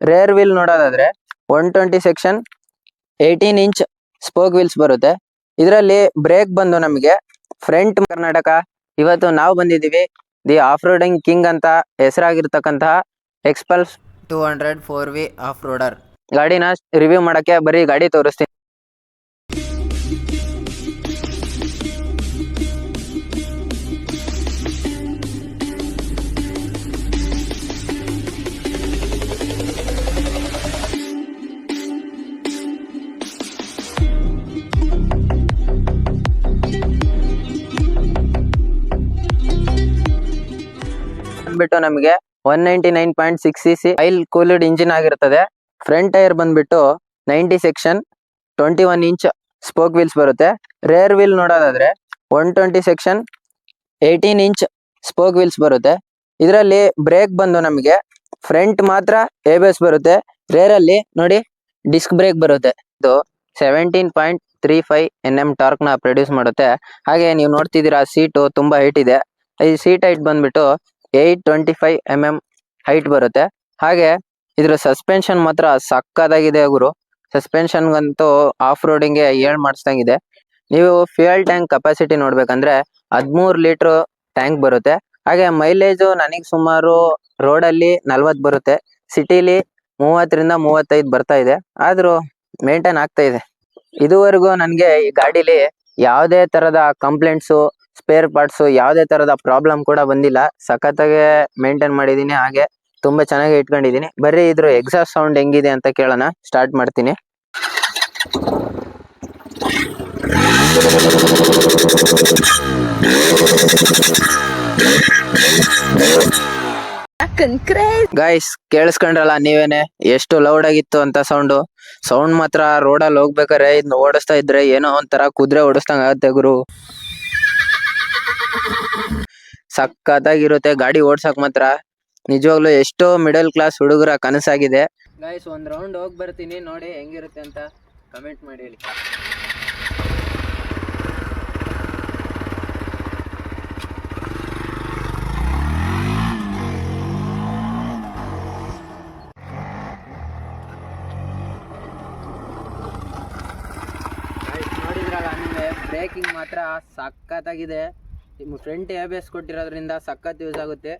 Rare wheel ನೋಡೋದಾದ್ರೆ one twenty section eighteen inch spoke wheels ಬರುತ್ತೆ. ಇದರಲ್ಲಿ ಬ್ರೇಕ್ ಬಂದು ನಮಗೆ ಫ್ರಂಟ್ ಕರ್ನಾಟಕ, ಇವತ್ತು ನಾವು ಬಂದಿದ್ದೀವಿ ದಿ ಆಫ್ ರೋಡಿಂಗ್ ಕಿಂಗ್ ಅಂತ ಹೆಸರಾಗಿರ್ತಕ್ಕಂತಹ Xpulse two hundred four V off roader ಗಾಡಿನ ರಿವ್ಯೂ ಮಾಡೋಕ್ಕೆ ಬರೀ ಗಾಡಿ ತೋರಿಸ್ತೀನಿ. ಬಂದ್ಬಿಟ್ಟು ನಮಗೆ one ninety nine point six C C oil cooled engine ಆಗಿರ್ತದೆ. ಫ್ರಂಟ್ ಟೈರ್ ಬಂದ್ಬಿಟ್ಟು ninety section twenty one inch spoke wheels ಬರುತ್ತೆ. ರೇರ್ ವೀಲ್ ನೋಡೋದಾದ್ರೆ one twenty section eighteen inch spoke wheels ಬರುತ್ತೆ. ಇದರಲ್ಲಿ ಬ್ರೇಕ್ ಬಂದು ನಮಗೆ ಫ್ರಂಟ್ ಮಾತ್ರ ಎ ಬೇಸ್ ಬರುತ್ತೆ. ರೇರ್ ಅಲ್ಲಿ ನೋಡಿ ಡಿಸ್ಕ್ ಬ್ರೇಕ್ ಬರುತ್ತೆ. ಇದು seventeen point three five N M ಟಾರ್ಕ್ನ produce ಮಾಡುತ್ತೆ. ಹಾಗೆ ನೀವು ನೋಡ್ತಿದ್ದೀರಾ ಸೀಟು ತುಂಬಾ ಹೈಟ್ ಇದೆ. ಈ ಸೀಟ್ ಹೈಟ್ ಬಂದ್ಬಿಟ್ಟು eight twenty five M M height ಬರುತ್ತೆ. ಹಾಗೆ ಇದ್ರ ಸಸ್ಪೆನ್ಷನ್ ಮಾತ್ರ ಸಕ್ಕದಾಗಿದೆ ಗುರು. ಸಸ್ಪೆನ್ಷನ್ಗಂತೂ ಆಫ್ ರೋಡಿಂಗ್ಗೆ ಏಳ್ ಮಾಡಿಸ್ದಂಗಿದೆ. ನೀವು ಫ್ಯೂಯಲ್ ಟ್ಯಾಂಕ್ ಕೆಪಾಸಿಟಿ ನೋಡ್ಬೇಕಂದ್ರೆ ಹದ್ಮೂರ್ ಲೀಟರ್ ಟ್ಯಾಂಕ್ ಬರುತ್ತೆ. ಹಾಗೆ ಮೈಲೇಜ್ ನನಗೆ ಸುಮಾರು ರೋಡ್ ಅಲ್ಲಿ ನಲ್ವತ್ ಬರುತ್ತೆ. ಸಿಟಿಲಿ ಮೂವತ್ತರಿಂದ ಮೂವತ್ತೈದು ಬರ್ತಾ ಇದೆ. ಆದ್ರೂ ಮೇಂಟೈನ್ ಆಗ್ತಾ ಇದೆ. ಇದುವರೆಗೂ ನನಗೆ ಈ ಗಾಡಿಲಿ ಯಾವುದೇ ತರದ ಕಂಪ್ಲೇಂಟ್ಸು ಸ್ಪೇರ್ ಪಾರ್ಟ್ಸ್ ಯಾವುದೇ ತರದ ಪ್ರಾಬ್ಲಮ್ ಕೂಡ ಬಂದಿಲ್ಲ. ಸಖತ್ತಾಗೆ ಮೇಂಟೈನ್ ಮಾಡಿದೀನಿ ಹಾಗೆ ತುಂಬಾ ಚೆನ್ನಾಗಿ ಇಟ್ಕೊಂಡಿದೀನಿ ಬರೀ ಇದ್ರ ಎಕ್ಸಾಸ್ಟ್ ಸೌಂಡ್ ಹೆಂಗಿದೆ ಅಂತ ಕೇಳೋಣ. ಸ್ಟಾರ್ಟ್ ಮಾಡ್ತೀನಿ. ಗೈಸ್ ಕೇಳಿಸ್ಕೊಂಡ್ರಲ್ಲ ನೀವೇನೆ? ಎಷ್ಟು ಲೌಡ್ ಆಗಿತ್ತು ಅಂತ ಸೌಂಡು ಸೌಂಡ್ ಮಾತ್ರ ರೋಡಲ್ಲಿ ಹೋಗ್ಬೇಕಾರೆ ಇದ್ನ ಓಡಿಸ್ತಾ ಇದ್ರೆ ಏನೋ ಒಂಥರ ಕುದುರೆ ಓಡಿಸ್ದಂಗ ಆಗತ್ತೆ ಗುರು. ಸಖತ್ತಾಗಿರುತ್ತೆ, ಗಾಡಿ ಓಡ್ಸಕ್ ಮಾತ್ರ. ನಿಜವಾಗ್ಲೂ ಎಷ್ಟೋ ಮಿಡಲ್ ಕ್ಲಾಸ್ ಹುಡುಗರ ಕನಸಾಗಿದೆ. ಗೈಸ್ ಒಂದ್ ರೌಂಡ್ ಹೋಗಿ ಬರ್ತೀನಿ, ನೋಡಿ ಹೆಂಗಿರುತ್ತೆ ಅಂತ ಕಮೆಂಟ್ ಮಾಡಿ ಹೇಳಿ. ಬ್ರೇಕಿಂಗ್ ಮಾತ್ರ ಸಖತ್ತಾಗಿದೆ. ಫ್ರಂಟ್ ಎ ಬೇಸ್ ಕೊಟ್ಟಿರೋದ್ರಿಂದ ಸಖತ್ ಯೂಸ್ ಆಗುತ್ತೆ.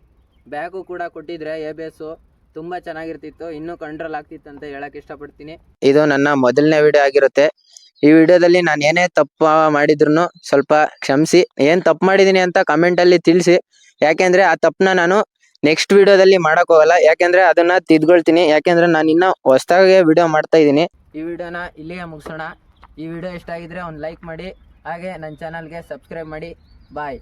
ಬ್ಯಾಕು ಕೂಡ ಕೊಟ್ಟಿದ್ರೆ ಎ ಬೇಸು ತುಂಬಾ ಚೆನ್ನಾಗಿರ್ತಿತ್ತು. ಇನ್ನೂ ಕಂಟ್ರೋಲ್ ಆಗ್ತಿತ್ತು ಅಂತ ಹೇಳಕ್ ಇಷ್ಟಪಡ್ತೀನಿ. ಇದು ನನ್ನ ಮೊದಲನೇ ವಿಡಿಯೋ ಆಗಿರುತ್ತೆ. ಈ ವಿಡಿಯೋದಲ್ಲಿ ನಾನು ಏನೇ ತಪ್ಪು ಮಾಡಿದ್ರು ಸ್ವಲ್ಪ ಕ್ಷಮಿಸಿ. ಏನ್ ತಪ್ಪು ಮಾಡಿದೀನಿ ಅಂತ ಕಮೆಂಟ್ ಅಲ್ಲಿ ತಿಳಿಸಿ. ಯಾಕೆಂದ್ರೆ ಆ ತಪ್ಪನ್ನ ನಾನು ನೆಕ್ಸ್ಟ್ ವಿಡಿಯೋದಲ್ಲಿ ಮಾಡಕ್ ಹೋಗಲ್ಲ. ಯಾಕೆಂದ್ರೆ ಅದನ್ನ ತಿದ್ಕೊಳ್ತೀನಿ. ಯಾಕೆಂದ್ರೆ ನಾನು ಇನ್ನ ಹೊಸದಾಗೆ ವಿಡಿಯೋ ಮಾಡ್ತಾ ಇದ್ದೀನಿ. ಈ ವಿಡಿಯೋನ ಇಲ್ಲಿಗೆ ಮುಗಿಸೋಣ. ಈ ವಿಡಿಯೋ ಇಷ್ಟ ಆಗಿದ್ರೆ ಒಂದು ಲೈಕ್ ಮಾಡಿ. ಹಾಗೆ ನನ್ನ ಚಾನಲ್ಗೆ ಸಬ್ಸ್ಕ್ರೈಬ್ ಮಾಡಿ. ಬಾಯ್